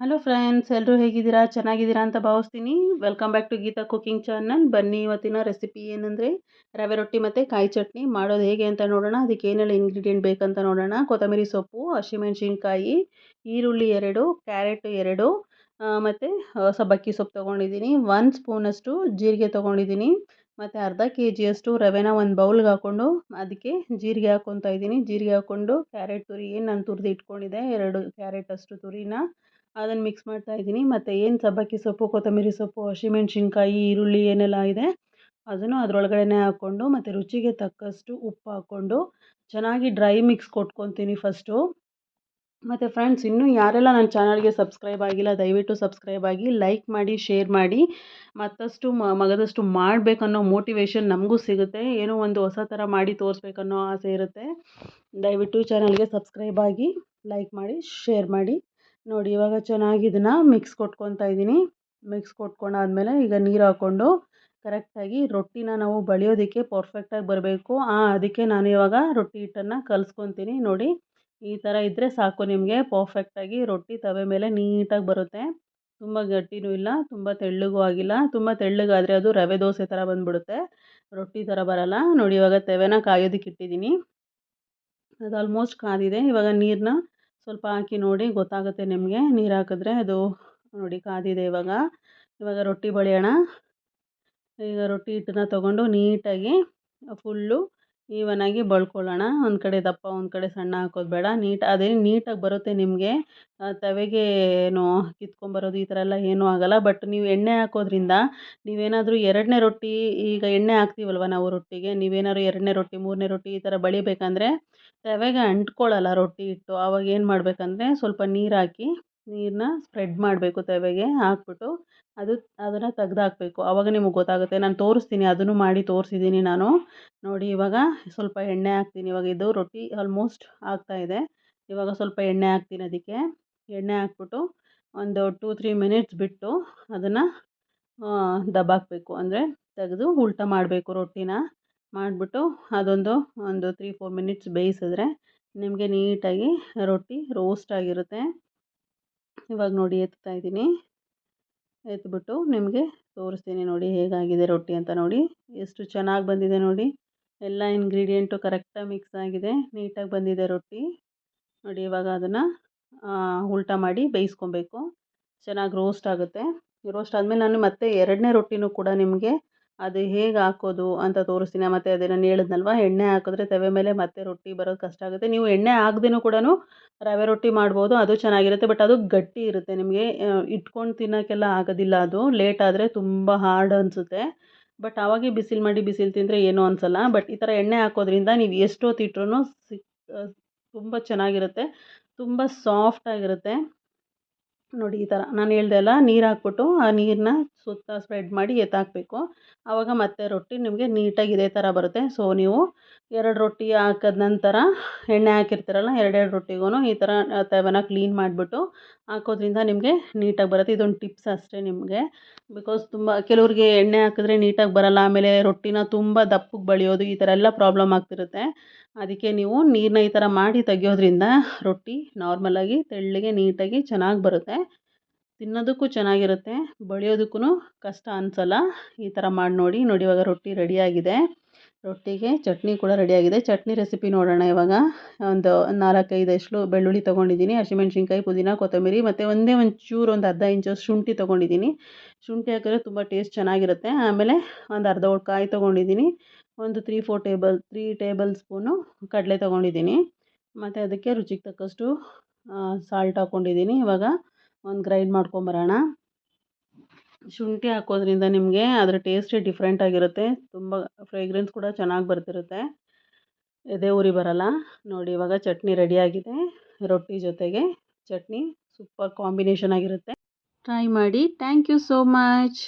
Hello friends ಎಲ್ಲರೂ ಹೇಗಿದ್ದೀರಾ? ಚೆನ್ನಾಗಿದ್ದೀರಾ ಅಂತ ಭಾವಿಸ್ತೀನಿ. Welcome back to Geetha cooking channel ಬನ್ನಿ ಇವತ್ತಿನ ರೆಸಿಪಿ ಏನಂದರೆ ರವೆ ರೊಟ್ಟಿ ಮತ್ತು ಕಾಯಿ ಚಟ್ನಿ. ಮಾಡೋದು ಹೇಗೆ ಅಂತ ನೋಡೋಣ. ಅದಕ್ಕೆ ಏನೆಲ್ಲ ಇಂಗ್ರೀಡಿಯೆಂಟ್ ಬೇಕಂತ ನೋಡೋಣ. ಕೊತ್ತಂಬರಿ ಸೊಪ್ಪು, ಹಸಿಮೆಣಸಿನ್ಕಾಯಿ, ಈರುಳ್ಳಿ ಎರಡು ಕ್ಯಾರೆಟ್ ಎರಡು ಮತ್ತು ಸಬ್ಬಕ್ಕಿ ಸೊಪ್ಪು ತೊಗೊಂಡಿದ್ದೀನಿ. ಒಂದು ಸ್ಪೂನಷ್ಟು ಜೀರಿಗೆ ತೊಗೊಂಡಿದ್ದೀನಿ. ಮತ್ತು ಅರ್ಧ ಕೆ ಜಿಯಷ್ಟು ರವೆನ ಒಂದು ಬೌಲ್ಗೆ ಹಾಕ್ಕೊಂಡು ಅದಕ್ಕೆ ಜೀರಿಗೆ ಹಾಕ್ಕೊತಾ ಇದ್ದೀನಿ. ಜೀರಿಗೆ ಹಾಕ್ಕೊಂಡು ಕ್ಯಾರೆಟ್ ತುರಿ ಏನು ನಾನು ತುರಿದು ಇಟ್ಕೊಂಡಿದ್ದೆ. ಎರಡು ಕ್ಯಾರೆಟ್ ಅಷ್ಟು ತುರಿನ. ಅದನ್ನು ಮಿಕ್ಸ್ ಮಾಡ್ತಾ ಇದ್ದೀನಿ. ಮತ್ತು ಏನು ಸಬ್ಬಕ್ಕಿ ಸೊಪ್ಪು, ಕೊತ್ತಂಬರಿ ಸೊಪ್ಪು, ಹಸಿಮೆಣ್ಸಿನ್ಕಾಯಿ, ಈರುಳ್ಳಿ ಏನೆಲ್ಲ ಇದೆ, ಅದನ್ನು ಅದರೊಳಗಡೆನೇ ಹಾಕ್ಕೊಂಡು, ಮತ್ತು ರುಚಿಗೆ ತಕ್ಕಷ್ಟು ಉಪ್ಪು ಹಾಕ್ಕೊಂಡು ಚೆನ್ನಾಗಿ ಡ್ರೈ ಮಿಕ್ಸ್ ಕೊಟ್ಕೊತೀನಿ ಫಸ್ಟು ಮತ್ತು ಫ್ರೆಂಡ್ಸ್ ಇನ್ನೂ ಯಾರೆಲ್ಲ ನನ್ನ ಚಾನಲ್ಗೆ ಸಬ್ಸ್ಕ್ರೈಬ್ ಆಗಿಲ್ಲ, ದಯವಿಟ್ಟು ಸಬ್ಸ್ಕ್ರೈಬ್ ಆಗಿ ಲೈಕ್ ಮಾಡಿ ಶೇರ್ ಮಾಡಿ, ಮತ್ತಷ್ಟು ಮಗದಷ್ಟು ಮಾಡಬೇಕನ್ನೋ ಮೋಟಿವೇಶನ್ ನಮಗೂ ಸಿಗುತ್ತೆ. ಏನೋ ಒಂದು ಹೊಸ ಥರ ಮಾಡಿ ತೋರಿಸ್ಬೇಕನ್ನೋ ಆಸೆ ಇರುತ್ತೆ. ದಯವಿಟ್ಟು ಚಾನಲ್ಗೆ ಸಬ್ಸ್ಕ್ರೈಬ್ ಆಗಿ ಲೈಕ್ ಮಾಡಿ ಶೇರ್ ಮಾಡಿ. ನೋಡಿ, ಇವಾಗ ಚೆನ್ನಾಗಿ ಇದನ್ನು ಮಿಕ್ಸ್ ಕೊಟ್ಕೊತಾ ಇದ್ದೀನಿ ಮಿಕ್ಸ್ ಕೊಟ್ಕೊಂಡಾದ್ಮೇಲೆ ಈಗ ನೀರು ಹಾಕ್ಕೊಂಡು ಕರೆಕ್ಟಾಗಿ ರೊಟ್ಟಿನ ನಾವು ಬಳಿಯೋದಕ್ಕೆ ಪರ್ಫೆಕ್ಟಾಗಿ ಬರಬೇಕು. ಅದಕ್ಕೆ ನಾನು ಇವಾಗ ರೊಟ್ಟಿ ಹಿಟ್ಟನ್ನು ಕಲಿಸ್ಕೊತೀನಿ. ನೋಡಿ, ಈ ಥರ ಇದ್ದರೆ ಸಾಕು ನಿಮಗೆ. ಪರ್ಫೆಕ್ಟಾಗಿ ರೊಟ್ಟಿ ತವೆ ಮೇಲೆ ನೀಟಾಗಿ ಬರುತ್ತೆ. ತುಂಬ ಗಟ್ಟಿನೂ ಇಲ್ಲ, ತುಂಬ ತೆಳ್ಳಗೂ ಆಗಿಲ್ಲ. ತುಂಬ ತೆಳ್ಳಗಾದರೆ ಅದು ರವೆ ದೋಸೆ ಥರ ಬಂದುಬಿಡುತ್ತೆ. ರೊಟ್ಟಿ ಥರ ಬರಲ್ಲ. ನೋಡಿ, ಇವಾಗ ತವೆನ ಕಾಯೋದಕ್ಕೆ ಇಟ್ಟಿದ್ದೀನಿ. ಅದು ಆಲ್ಮೋಸ್ಟ್ ಕಾದಿದೆ. ಇವಾಗ ನೀರನ್ನ ಸ್ವಲ್ಪ ಹಾಕಿ ನೋಡಿ ಗೊತ್ತಾಗುತ್ತೆ ನಿಮಗೆ. ನೀರು ಹಾಕಿದ್ರೆ ಅದು ನೋಡಿ ಕಾದಿದೆ ಇವಾಗ. ಇವಾಗ ರೊಟ್ಟಿ ಬಳಿಯೋಣ. ಈಗ ರೊಟ್ಟಿ ಹಿಟ್ಟನ್ನ ತೊಗೊಂಡು ನೀಟಾಗಿ ಫುಲ್ಲು ಈವನಾಗಿ ಬಳ್ಕೊಳ್ಳೋಣ. ಒಂದು ಕಡೆ ದಪ್ಪ, ಒಂದು ಕಡೆ ಸಣ್ಣ ಹಾಕೋದು ಬೇಡ. ನೀಟ್, ಅದೇ ನೀಟಾಗಿ ಬರುತ್ತೆ ನಿಮಗೆ. ತವೆಗೆ ಏನು ಕಿತ್ಕೊಂಬರೋದು ಈ ಥರ ಎಲ್ಲ ಏನೂ ಆಗೋಲ್ಲ. ಬಟ್ ನೀವು ಎಣ್ಣೆ ಹಾಕೋದ್ರಿಂದ ನೀವೇನಾದರೂ ಎರಡನೇ ರೊಟ್ಟಿ, ಈಗ ಎಣ್ಣೆ ಹಾಕ್ತೀವಲ್ವ ನಾವು ರೊಟ್ಟಿಗೆ? ನೀವೇನಾದ್ರು ಎರಡನೇ ರೊಟ್ಟಿ, ಮೂರನೇ ರೊಟ್ಟಿ ಈ ಥರ ಬಳಿಬೇಕಂದ್ರೆ ತವೆಗೆ ಅಂಟ್ಕೊಳ್ಳಲ್ಲ ರೊಟ್ಟಿ ಹಿಟ್ಟು. ಆವಾಗ ಏನು ಮಾಡಬೇಕಂದ್ರೆ ಸ್ವಲ್ಪ ನೀರು ಹಾಕಿ ನೀರನ್ನ ಸ್ಪ್ರೆಡ್ ಮಾಡಬೇಕು ತವೆಗೆ ಹಾಕ್ಬಿಟ್ಟು ಅದು, ಅದನ್ನು ತೆಗ್ದಾಕ್ಬೇಕು. ಆವಾಗ ನಿಮಗೆ ಗೊತ್ತಾಗುತ್ತೆ. ನಾನು ತೋರಿಸ್ತೀನಿ, ಅದನ್ನು ಮಾಡಿ ತೋರಿಸಿದ್ದೀನಿ ನಾನು. ನೋಡಿ, ಇವಾಗ ಸ್ವಲ್ಪ ಎಣ್ಣೆ ಹಾಕ್ತೀನಿ. ಇವಾಗ ಇದು ರೊಟ್ಟಿ ಆಲ್ಮೋಸ್ಟ್ ಆಗ್ತಾಯಿದೆ ಇವಾಗ ಸ್ವಲ್ಪ ಎಣ್ಣೆ ಹಾಕ್ತೀನಿ ಅದಕ್ಕೆ. ಎಣ್ಣೆ ಹಾಕ್ಬಿಟ್ಟು ಒಂದು ಟೂ ತ್ರೀ ಮಿನಿಟ್ಸ್ ಬಿಟ್ಟು ಅದನ್ನು ದಬ್ಬಾಕಬೇಕು. ಅಂದರೆ ತೆಗೆದು ಉಲ್ಟ ಮಾಡಬೇಕು ರೊಟ್ಟಿನ. ಮಾಡಿಬಿಟ್ಟು ಅದೊಂದು, ಒಂದು ತ್ರೀ ಫೋರ್ ಮಿನಿಟ್ಸ್ ಬೇಯಿಸಿದ್ರೆ ನಿಮಗೆ ನೀಟಾಗಿ ರೊಟ್ಟಿ ರೋಸ್ಟ್ ಆಗಿರುತ್ತೆ. ಇವಾಗ ನೋಡಿ ಎತ್ತಾ ಇದ್ದೀನಿ. ಎತ್ಬಿಟ್ಟು ನಿಮಗೆ ತೋರಿಸ್ತೀನಿ ನೋಡಿ ಹೇಗಾಗಿದೆ ರೊಟ್ಟಿ ಅಂತ ನೋಡಿ. ಎಷ್ಟು ಚೆನ್ನಾಗಿ ಬಂದಿದೆ ನೋಡಿ. ಎಲ್ಲ ಇಂಗ್ರೀಡಿಯೆಂಟು ಕರೆಕ್ಟಾಗಿ ಮಿಕ್ಸ್ ಆಗಿದೆ. ನೀಟಾಗಿ ಬಂದಿದೆ ರೊಟ್ಟಿ. ನೋಡಿ ಇವಾಗ ಅದನ್ನು ಉಲ್ಟ ಮಾಡಿ ಬೇಯಿಸ್ಕೊಬೇಕು. ಚೆನ್ನಾಗಿ ರೋಸ್ಟ್ ಆಗುತ್ತೆ. ರೋಸ್ಟ್ ಆದಮೇಲೆ ನಾನು ಮತ್ತೆ ಎರಡನೇ ರೊಟ್ಟಿನೂ ಕೂಡ ನಿಮಗೆ ಅದು ಹೇಗೆ ಹಾಕೋದು ಅಂತ ತೋರಿಸ್ತೀನಿ. ಮತ್ತು ಅದೇ ನಾನು ಎಣ್ಣೆ ಹಾಕಿದ್ರೆ ತವೆ ಮೇಲೆ ಮತ್ತೆ ರೊಟ್ಟಿ ಬರೋದು ಕಷ್ಟ ಆಗುತ್ತೆ. ನೀವು ಎಣ್ಣೆ ಹಾಕ್ದೇನೂ ಕೂಡ ರವೆ ರೊಟ್ಟಿ ಮಾಡ್ಬೋದು, ಅದು ಚೆನ್ನಾಗಿರುತ್ತೆ. ಬಟ್ ಅದು ಗಟ್ಟಿ ಇರುತ್ತೆ ನಿಮಗೆ. ಇಟ್ಕೊಂಡು ತಿನ್ನೋಕ್ಕೆಲ್ಲ ಆಗೋದಿಲ್ಲ ಅದು. ಲೇಟ್ ಆದರೆ ತುಂಬ ಹಾರ್ಡ್ ಅನಿಸುತ್ತೆ. ಬಟ್ ಆವಾಗೇ ಬಿಸಿಲು ಮಾಡಿ ಬಿಸಿಲು ತಿಂದರೆ ಏನೂ ಅನಿಸಲ್ಲ. ಬಟ್ ಈ ಥರ ಎಣ್ಣೆ ಹಾಕೋದ್ರಿಂದ ನೀವು ಎಷ್ಟೊತ್ತಿಟ್ರೂ ಸಿಕ್ ತುಂಬ ಚೆನ್ನಾಗಿರುತ್ತೆ. ತುಂಬ ಸಾಫ್ಟಾಗಿರುತ್ತೆ ನೋಡಿ ಈ ಥರ ನಾನು ಹೇಳ್ದೆ ಅಲ್ಲ, ನೀರು ಹಾಕ್ಬಿಟ್ಟು ಆ ನೀರನ್ನ ಸುತ್ತ ಸ್ಪ್ರೆಡ್ ಮಾಡಿ ಎತ್ತಾಕಬೇಕು. ಆವಾಗ ಮತ್ತೆ ರೊಟ್ಟಿ ನಿಮಗೆ ನೀಟಾಗಿ ಇದೇ ಥರ ಬರುತ್ತೆ. ಸೊ ನೀವು ಎರಡು ರೊಟ್ಟಿ ಹಾಕಿದ ನಂತರ ಎಣ್ಣೆ ಹಾಕಿರ್ತೀರಲ್ಲ, ಎರಡೆರಡು ರೊಟ್ಟಿಗೂ ಈ ಥರ ತವನ ಕ್ಲೀನ್ ಮಾಡಿಬಿಟ್ಟು ಹಾಕೋದ್ರಿಂದ ನಿಮಗೆ ನೀಟಾಗಿ ಬರುತ್ತೆ. ಇದೊಂದು ಟಿಪ್ಸ್ ಅಷ್ಟೇ ನಿಮಗೆ. ಬಿಕಾಸ್ ತುಂಬ ಕೆಲವ್ರಿಗೆ ಎಣ್ಣೆ ಹಾಕಿದ್ರೆ ನೀಟಾಗಿ ಬರಲ್ಲ, ಆಮೇಲೆ ರೊಟ್ಟಿನ ತುಂಬ ದಪ್ಪಗೆ ಬಳಿಯೋದು ಈ ಥರ ಎಲ್ಲ ಪ್ರಾಬ್ಲಮ್ ಆಗ್ತಿರುತ್ತೆ. ಅದಕ್ಕೆ ನೀವು ನೀರನ್ನ ಈ ಥರ ಮಾಡಿ ತೆಗಿಯೋದ್ರಿಂದ ರೊಟ್ಟಿ ನಾರ್ಮಲಾಗಿ ತೆಳ್ಳಗೆ, ನೀಟಾಗಿ ಚೆನ್ನಾಗಿ ಬರುತ್ತೆ. ತಿನ್ನೋದಕ್ಕೂ ಚೆನ್ನಾಗಿರುತ್ತೆ ಬಳಿಯೋದಕ್ಕೂ ಕಷ್ಟ ಅನಿಸಲ್ಲ. ಈ ಥರ ಮಾಡಿ ನೋಡಿ ನೋಡಿ ಇವಾಗ ರೊಟ್ಟಿ ರೆಡಿಯಾಗಿದೆ ರೊಟ್ಟಿಗೆ ಚಟ್ನಿ ಕೂಡ ರೆಡಿಯಾಗಿದೆ ಚಟ್ನಿ ರೆಸಿಪಿ ನೋಡೋಣ ಇವಾಗ. ಒಂದು ನಾಲ್ಕೈದು ಎಷ್ಟು ಬೆಳ್ಳುಳ್ಳಿ ತೊಗೊಂಡಿದ್ದೀನಿ, ಹಸಿಮೆಣ್ಸಿನ್ಕಾಯಿ, ಪುದೀನ, ಕೊತ್ತಂಬರಿ ಮತ್ತು ಒಂದೇ ಒಂದು ಚೂರು ಒಂದು ಅರ್ಧ ಇಂಚು ಶುಂಠಿ ತೊಗೊಂಡಿದ್ದೀನಿ. ಶುಂಠಿ ಹಾಕಿದ್ರೆ ತುಂಬ ಟೇಸ್ಟ್ ಚೆನ್ನಾಗಿರುತ್ತೆ. ಆಮೇಲೆ ಒಂದು ಅರ್ಧ ಕಾಯಿ ತೊಗೊಂಡಿದ್ದೀನಿ. ಒಂದು three four table three tablespoon ಕಡಲೆ ತೊಗೊಂಡಿದ್ದೀನಿ. ಮತ್ತು ಅದಕ್ಕೆ ರುಚಿಗೆ ತಕ್ಕಷ್ಟು ಸಾಲ್ಟ್ ಹಾಕ್ಕೊಂಡಿದ್ದೀನಿ ಇವಾಗ ಒಂದು ಗ್ರೈಂಡ್ ಮಾಡ್ಕೊಂಬರೋಣ. ಶುಂಠಿ ಹಾಕೋದ್ರಿಂದ ನಿಮಗೆ ಅದರ ಟೇಸ್ಟೇ ಡಿಫ್ರೆಂಟ್ ಆಗಿರುತ್ತೆ. ತುಂಬ ಫ್ರೇಗ್ರೆನ್ಸ್ ಕೂಡ ಚೆನ್ನಾಗಿ ಬರ್ತಿರುತ್ತೆ. ಎದೆ ಉರಿ ಬರಲ್ಲ. ನೋಡಿ, ಇವಾಗ ಚಟ್ನಿ ರೆಡಿಯಾಗಿದೆ ರೊಟ್ಟಿ ಜೊತೆಗೆ ಚಟ್ನಿ ಸೂಪರ್ ಕಾಂಬಿನೇಷನ್ ಆಗಿರುತ್ತೆ. ಟ್ರೈ ಮಾಡಿ. Thank you so much